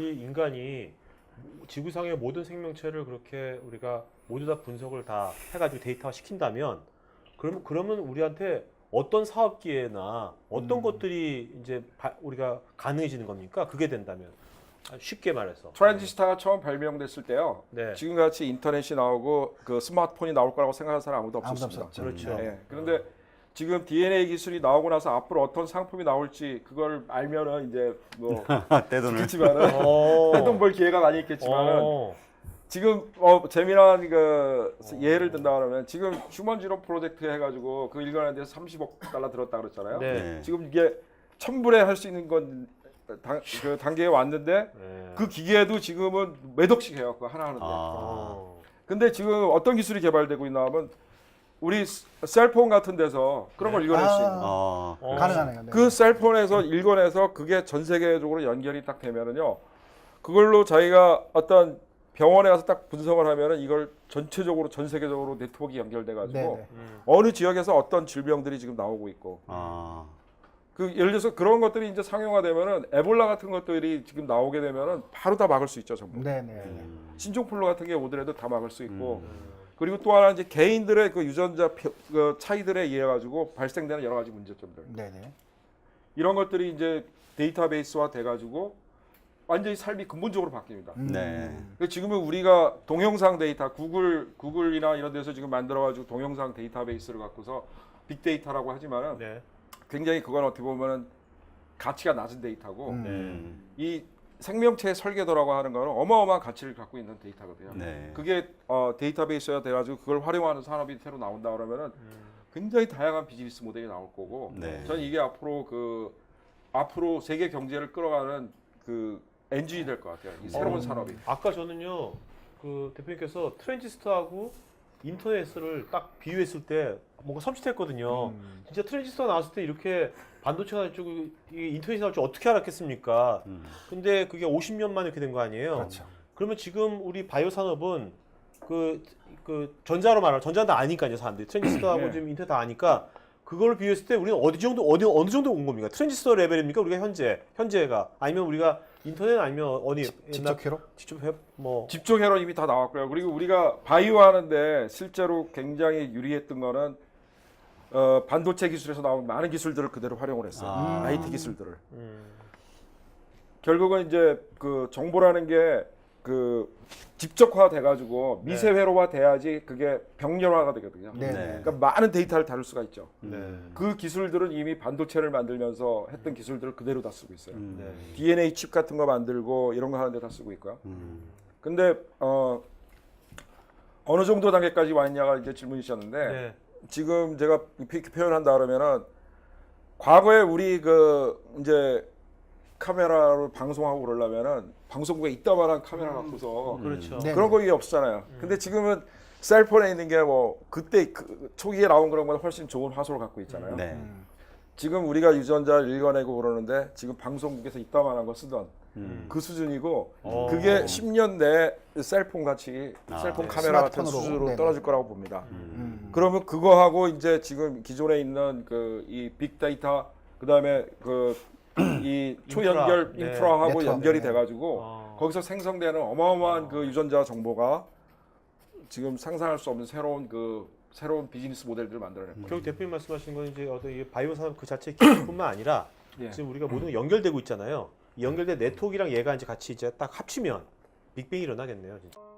우리 인간이 지구상의 모든 생명체를 그렇게 우리가 모두 다 분석을 다 해가지고 데이터화 시킨다면 그러면 그러면 우리한테 어떤 사업 기회나 어떤 음. 것들이 이제 바- 우리가 가능해지는 겁니까? 그게 된다면 아, 쉽게 말해서 트랜지스타가 처음 발명됐을 때요. 네. 지금 같이 인터넷이 나오고 그 스마트폰이 나올 거라고 생각하는 사람 아무도 아무도 없었습니다. 없었죠. 그렇죠. 예. 그런데 지금 DNA 기술이 나오고 나서 앞으로 어떤 상품이 나올지 그걸 알면은 이제 뭐 떼돈을. 그렇지만은 어. 떼돈 벌 기회가 많이 있겠지만은 어. 지금 어 재미난 그 예를 든다 그러면 지금 휴먼 지로 프로젝트 해가지고 그 일관에 대해서 30억 달러 들었다 그랬잖아요. 네. 네. 지금 이게 천불에 할 수 있는 건 당, 그 단계에 왔는데 네. 그 기계도 지금은 몇 억씩 해요. 그거 하나 하는데. 아. 어. 근데 지금 어떤 기술이 개발되고 있나 하면 우리 스- 셀폰 같은 데서 그런 걸 네. 읽어낼 수 있는 어. 어. 가능하네요. 네. 그 셀폰에서 읽어내서 그게 전 세계적으로 연결이 딱 되면은요 그걸로 자기가 어떤 병원에 가서 딱 분석을 하면은 이걸 전체적으로 전 세계적으로 네트워크 연결돼 가지고 네네. 음. 어느 지역에서 어떤 질병들이 지금 나오고 있고 아. 그 예를 들어서 그런 것들이 이제 상용화되면은 에볼라 같은 것들이 지금 나오게 되면은 바로 다 막을 수 있죠 전부 네네. 음. 신종플루 같은 게 오더라도 다 막을 수 있고 음. 그리고 또 하나 이제 개인들의 그 유전자 표- 그 차이들에 의해 가지고 발생되는 여러 가지 문제점들 네네. 이런 것들이 이제 데이터베이스화 돼 가지고 완전히 삶이 근본적으로 바뀝니다. 음. 네. 지금은 우리가 동영상 데이터, 구글 구글이나 이런 데서 지금 만들어가지고 동영상 데이터베이스를 갖고서 빅데이터라고 하지만은 네. 굉장히 그건 어떻게 보면은 가치가 낮은 데이터고 음. 음. 이 생명체 설계도라고 하는 거는 어마어마한 가치를 갖고 있는 데이터거든요. 네. 그게 어, 데이터베이스가 돼가지고 그걸 활용하는 산업이 새로 나온다 그러면은 굉장히 다양한 비즈니스 모델이 나올 거고 네. 저는 이게 앞으로 그 앞으로 세계 경제를 끌어가는 그 엔진이 될 것 같아요. 이 새로운 어. 산업이. 아까 저는요 그 대표님께서 트랜지스터하고 인터넷을 딱 비유했을 때 뭔가 섬찟했거든요. 음. 진짜 트랜지스터 나왔을 때 이렇게 반도체가 나올 줄, 이 인터넷이 나올 줄 어떻게 알았겠습니까? 음. 근데 그게 50년 만에 이렇게 된 거 아니에요? 그렇죠. 그러면 지금 우리 바이오 산업은 그, 그 전자로 말하면 전자는 다 아니까요, 사람들이. 트랜지스터하고 네. 지금 인터넷 다 아니까 그걸 비교했을 때 우리는 어디 정도 어디 어느 정도 온 겁니까? 트랜지스터 레벨입니까? 우리가 현재 현재가 아니면 우리가 인터넷 아니면 어디 직접 회로? 직접 해 뭐. 집중 회로 이미 다 나왔고요. 그리고 우리가 바이오 하는데 실제로 굉장히 유리했던 거는 어, 반도체 기술에서 나온 많은 기술들을 그대로 활용을 했어요. 아. IT 기술들을. 음. 결국은 이제 그 정보라는 게 그 집적화 돼가지고 네. 미세 회로화 돼야지 그게 병렬화가 되거든요. 네. 네. 그러니까 많은 데이터를 다룰 수가 있죠. 네. 음. 그 기술들은 이미 반도체를 만들면서 했던 기술들을 그대로 다 쓰고 있어요. 음. 네. DNA 칩 같은 거 만들고 이런 거 하는데 다 쓰고 있고요. 음. 근데 어 어느 정도 단계까지 왔냐가 이제 질문이셨는데 네. 지금 제가 이렇게 표현한다 그러면은 과거에 우리 그 이제 카메라로 방송하고 그러려면은 방송국에 이따만한 카메라 갖고서 그렇죠. 네. 그런 거 이게 없잖아요. 근데 지금은 셀폰에 있는 게 뭐 그때 그 초기에 나온 그런 거보다 훨씬 좋은 화소를 갖고 있잖아요. 네. 음. 지금 우리가 유전자를 읽어내고 그러는데 지금 방송국에서 이따만한 거 쓰던 음. 그 수준이고 어. 그게 10년 내에 셀폰 같이 아, 셀폰 네. 카메라 같은 스마트폰으로. 수준으로 네네. 떨어질 거라고 봅니다. 음. 그러면 그거하고 이제 지금 기존에 있는 그 이 빅데이터 그다음에 그 이 초연결 인프라, 네. 인프라하고 네트워크, 연결이 네. 돼가지고 어. 거기서 생성되는 어마어마한 그 유전자 정보가 지금 상상할 수 없는 새로운 그 새로운 비즈니스 모델들을 만들어낼 거예요. 결국 대표님 말씀하신 건 이제 어떤 이 바이오 산업 그 자체 기술뿐만 아니라 예. 지금 우리가 모든 게 연결되고 있잖아요. 이 연결된 네트워크랑 얘가 이제 같이 이제 딱 합치면 빅뱅이 일어나겠네요. 진짜.